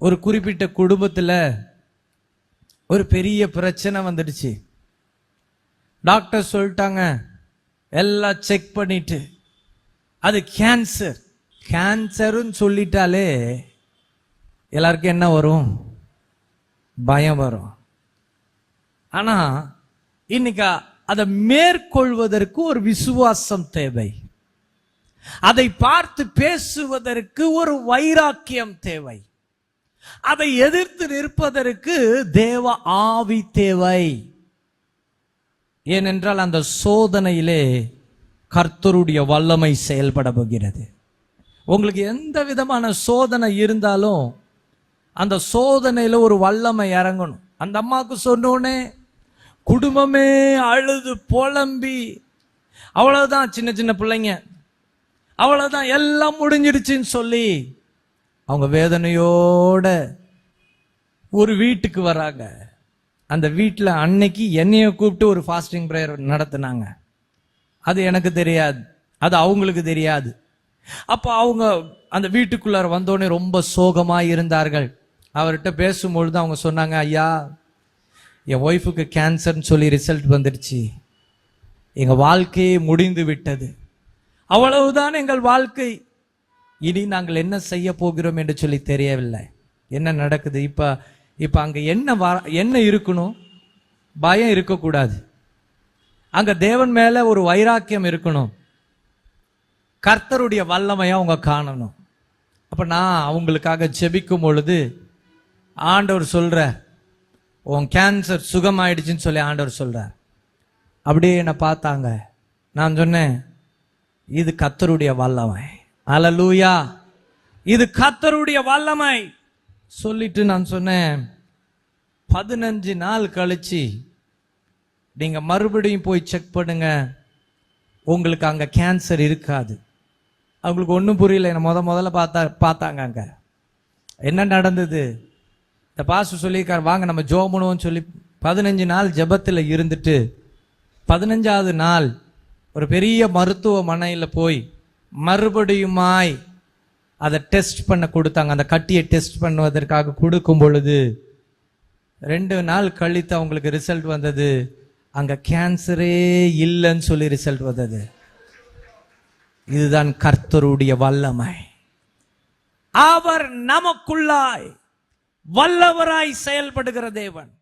ஒரு குறிப்பிட்ட குடும்பத்தில் ஒரு பெரிய பிரச்சனை வந்துடுச்சு. டாக்டர் சொல்லிட்டாங்க எல்லாம் செக் பண்ணிட்டு. அது கேன்சர் கேன்சருன்னு சொல்லிட்டாலே எல்லாருக்கும் என்ன வரும்? பயம் வரும். ஆனா இன்னைக்கு அதை மேற்கொள்வதற்கு ஒரு விசுவாசம் தேவை. அதை பார்த்து பேசுவதற்கு ஒரு வைராக்கியம் தேவை. அதை எதிர்த்து நிற்பதற்கு தேவ ஆவி தேவை. ஏனென்றால் அந்த சோதனையிலே கர்த்தருடைய வல்லமை செயல்பட போகிறது. உங்களுக்கு எந்த விதமான சோதனை இருந்தாலும் அந்த சோதனையில் ஒரு வல்லமை இறங்கணும். அந்த அம்மாவுக்கு சொன்னோடனே குடும்பமே அழுது புலம்பி அவ்வளோதான் சின்ன சின்ன பிள்ளைங்க. அவ்வளோதான் எல்லாம் முடிஞ்சிடுச்சுன்னு சொல்லி அவங்க வேதனையோட ஒரு வீட்டுக்கு வராங்க. அந்த வீட்டில் அன்னைக்கு என்னைய கூப்பிட்டு ஒரு ஃபாஸ்டிங் ப்ரேயர் நடத்துனாங்க. அது எனக்கு தெரியாது. அது அவங்களுக்கு தெரியாது. அப்போ அவங்க அந்த வீட்டுக்குள்ளார வந்தோடனே ரொம்ப சோகமாக இருந்தார்கள். அவர்கிட்ட பேசும்பொழுது அவங்க சொன்னாங்க ஐயா என் ஒய்ஃபுக்கு கேன்சர்னு சொல்லி ரிசல்ட் வந்துடுச்சு. எங்கள் வாழ்க்கையே முடிந்து விட்டது. அவ்வளவுதான் எங்கள் வாழ்க்கை. இனி நாங்கள் என்ன செய்ய போகிறோம் என்று சொல்லி தெரியவில்லை. என்ன நடக்குது? இப்போ இப்போ அங்கே என்ன வர என்ன இருக்கணும்? பயம் இருக்கக்கூடாது. அங்கே தேவன் மேலே ஒரு வைராக்கியம் இருக்கணும். கர்த்தருடைய வல்லமையை அவங்க காணணும். அப்போ நான் அவங்களுக்காக ஜெபிக்கும் பொழுது ஆண்டவர் சொல்கிற உன் கேன்சர் சுகமாயிடுச்சுன்னு சொல்லி ஆண்டவர் சொல்கிறார் அப்படியே என்னை பார்த்தாங்க. நான் சொன்னேன் இது கர்த்தருடைய வல்லவன் அலலூயா இது கத்தருடைய வல்லமை. சொல்லிட்டு நான் சொன்னேன் பதினஞ்சு நாள் கழிச்சு நீங்க மறுபடியும் போய் செக் பண்ணுங்க. உங்களுக்கு அங்க கேன்சர் இருக்காது. அவங்களுக்கு ஒன்றும் புரியல என்ன முத முதல்ல பார்த்தா பார்த்தாங்க அங்க. என்ன நடந்தது? இந்த பாசு சொல்லியிருக்காரு வாங்க நம்ம ஜோம் பண்ணுவோம்னு சொல்லி பதினஞ்சு நாள் ஜெபத்தில் இருந்துட்டு பதினஞ்சாவது நாள் ஒரு பெரிய மருத்துவமனையில் போய் மறுபடியுமாய் அதை டெஸ்ட் பண்ண கொடுத்தாங்க. அந்த கட்டியை டெஸ்ட் பண்ணுவதற்காக கொடுக்கும் பொழுது ரெண்டு நாள் கழித்து அவங்களுக்கு ரிசல்ட் வந்தது. அங்கே கேன்சரே இல்லைன்னு சொல்லி ரிசல்ட் வந்தது. இதுதான் கர்த்தருடைய வல்லமை. அவர் நமக்குள்ளாய் வல்லவராய் செயல்படுகிற தேவன்.